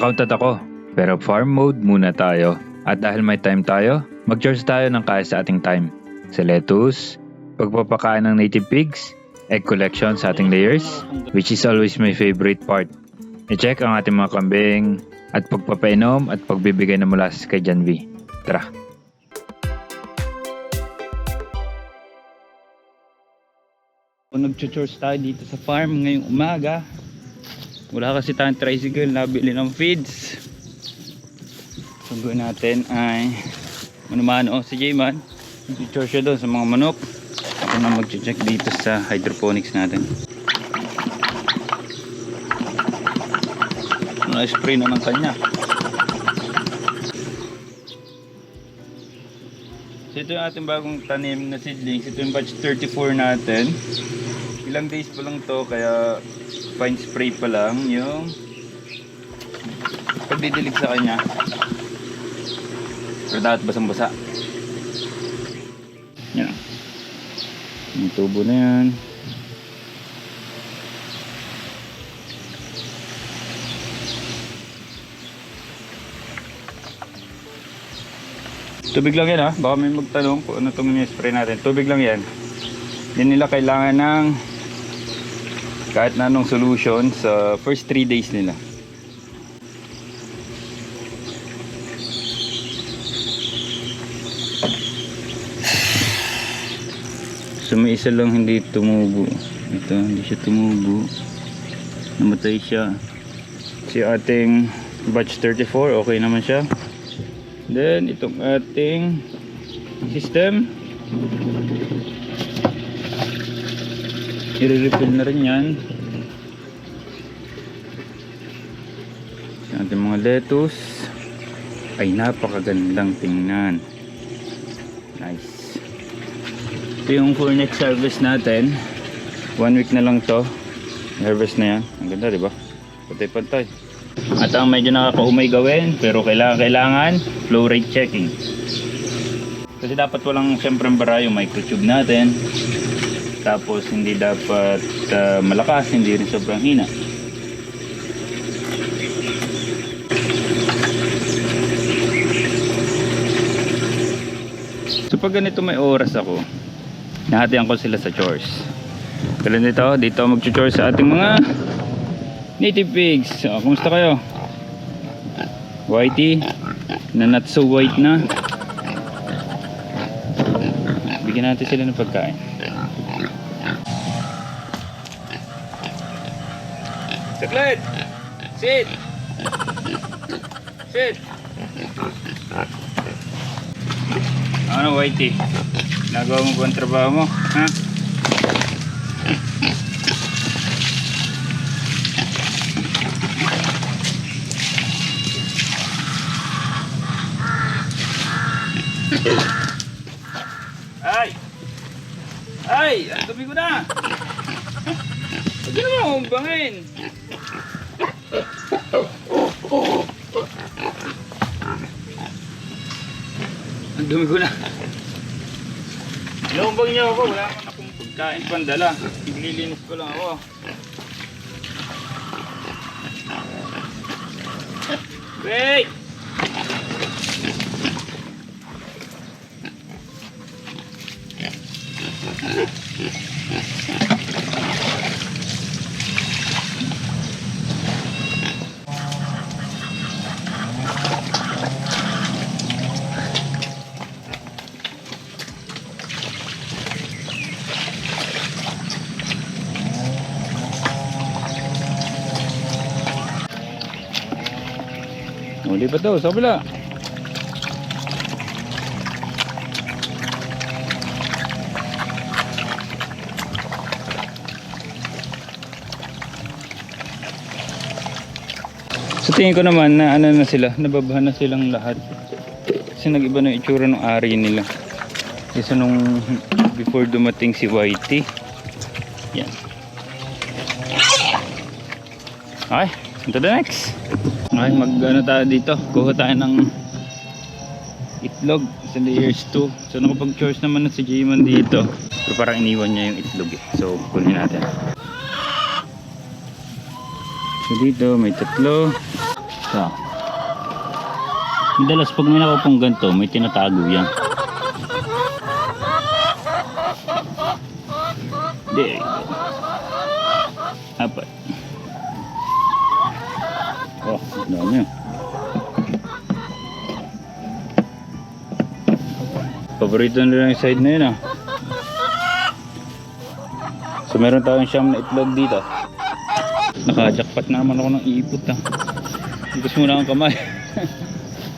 accountant ako. Pero farm mode muna tayo. At dahil may time tayo, mag-chores tayo ng kaya sa ating time. Sa lettuce, pagpapakain ng native pigs, egg collection sa ating layers, which is always my favorite part. I-check ang ating mga kambing, at pagpapainom at pagbibigay ng molasses kay Jan V. Tara! Nag-chores tayo dito sa farm ngayong umaga, wala kasi tayong tricycle, nabili ng feeds. Gawin natin ay manumano si J-Man. Nag-chores siya doon sa mga manok. Ako na mag-check dito sa hydroponics natin. Na-spray na ng kanya. So ito yung ating bagong tanim na seedlings. Ito yung batch 34 natin. Ilang days pa lang to kaya fine spray pa lang yung pagdidilig sa kanya. Pero dapat basang-basa. Yan. Yung tubo na yan. Tubig lang yan ha. Baka may magtanong kung ano itong spray natin. Tubig lang yan. Yan nila kailangan ng kahit na anong solution sa first 3 days nila. So may isa lang hindi tumubo. Ito, hindi siya tumubo. Namatay siya. Si ating batch 34, okay naman siya. Then, itong ating system. I-refill na rin yan. Ating mga lettuce ay napakagandang tingnan. Nice. Ito yung for next harvest natin. One week na lang to. Harvest na yan. Ang ganda, di ba? Pantay-pantay. At ang medyo nakakaumay gawin, pero kailangan, kailangan flow rate checking. Kasi dapat walang siyempre bara yung microtube natin. Tapos hindi dapat ah, malakas, hindi rin sobrang hina. So pag ganito may oras ako, nahatian ko sila sa chores. Nito, dito ako mag-chores sa ating mga native pigs. So, kumusta kayo? Whitey, na not so white na. Bigyan natin sila ng pagkain. Saglit! Sit! Sit! Ano, Whitey? Nagawa mo ba ang trabaho mo? Ha? Ay! Ay! Ang dumi ko na! Huwag ka naman umbangin! Ang dumi ko na. Inuumbang niyo ako. Wala akong pagkain pandala. Iglilinis ko lang ako. Lipat daw sa kabila. Sa tingin ko naman na ano na sila, nababahan na silang lahat. Kasi nag-iba na itsura ng ari nila. Kasi nung before dumating si Whitey. Yan. Okay, to the next. Okay, mag ano tayo dito. Kuha tayo ng itlog sa layers 2. So nakapag-chores naman na si Jayman dito. Pero parang iniwan niya yung itlog eh. So kunin natin. So dito may tatlo. Ito. Madalas pag may nakapong ganito, may tinatago yan. There you go. Apat. Oh, ang dami yun. Paborito nila yung side na yun ah. So meron tayong siyam na itlog dito. Nakajakpat naman ako ng ipot ah. Gusto mo na akong kamay.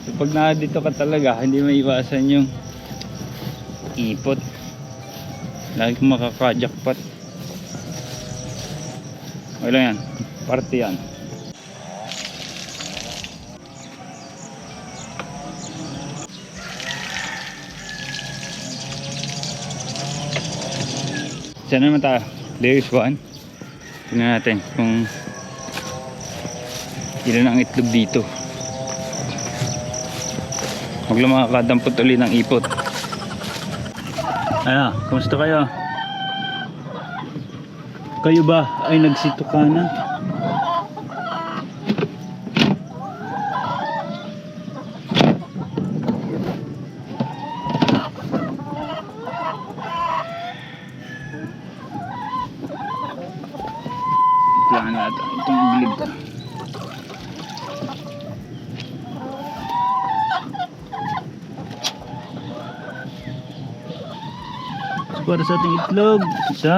so, pag na dito ka talaga, hindi maiwasan yung ipot. Lagi kong makakajakpat. Okay lang yan. Parte yan. Saan naman tayo? Layers 1. Tingnan natin kung ilan ang itlog dito. Huwag lang makakadampot ulit ng ipot. Ano, kumusta kayo? Kayo ba ay nagsito ka na? Kailangan natin itong bilib. So, para sa ating itlog, isa.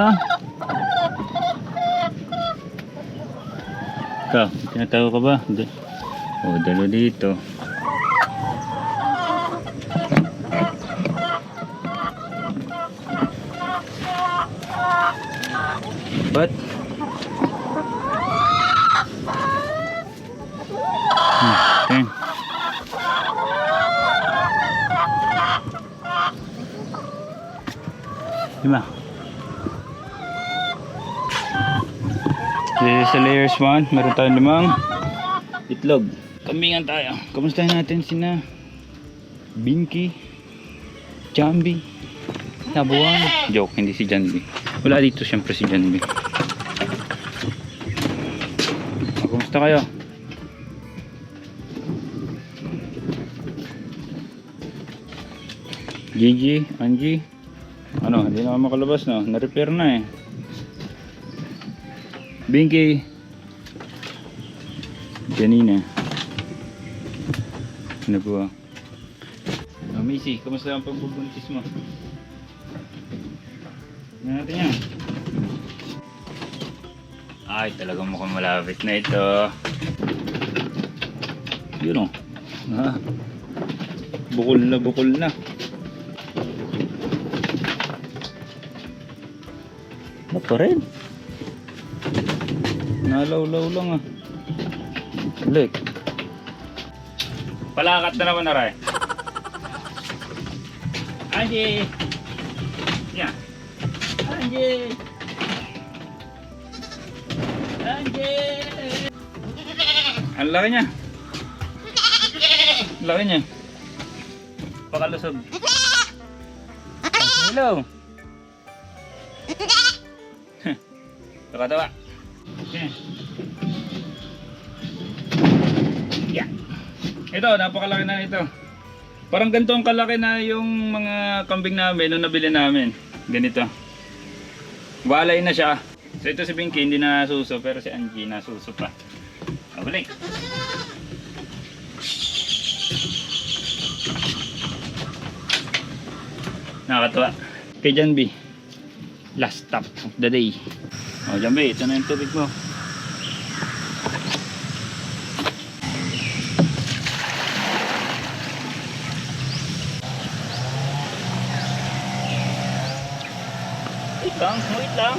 Ikaw, tinatawa ka ba? Hindi. O, dalo dito. But, Hmm, okay. Lima. This is sa layers 1. Meron tayong limang itlog. Kambingan tayo. Kamustahin natin sina Binky, Jambi, Nabuan. Joke, hindi si Janbi. Wala dito siyempre si Janbi. Oh, Kamusta kayo? Gigi, Angie. Ano, hindi na ako makalabas no. Na-repair na eh. Binky. Janina. Ano po? Oh, Missy, kamusta ang pagbubuntis mo? Tingnan natin yan. Ay, talagang mukhang malapit na ito. Yun o. Ah. Bukol na bukol na. Pa rin? Nalaw-law lang ah. Balik. Palakat na naman na rin. Angie! Yan. Angie! Angie! Ang laki niya. Ang laki niya. Pakalusog. Hello! Nakatawa. Okay. Yeah. Ito, napakalaki na ito. Parang ganito ang kalaki na yung mga kambing namin nung nabili namin. Ganito. Walay na siya. So ito si Binky hindi na nasuso pero si Angie nasuso pa. Ah, balik. Nakakatawa. Kay Janby. Last stop of the day. O Janby, ito na yung tubig mo. Wait lang, wait lang.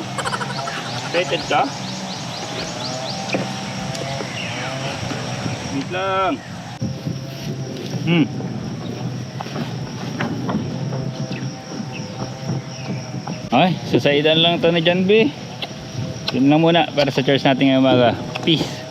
Excited ka? Wait lang. Hmm. Okay, susaidan lang to na dyan, B. Yun lang muna para sa church natin ngayong umaga. Peace.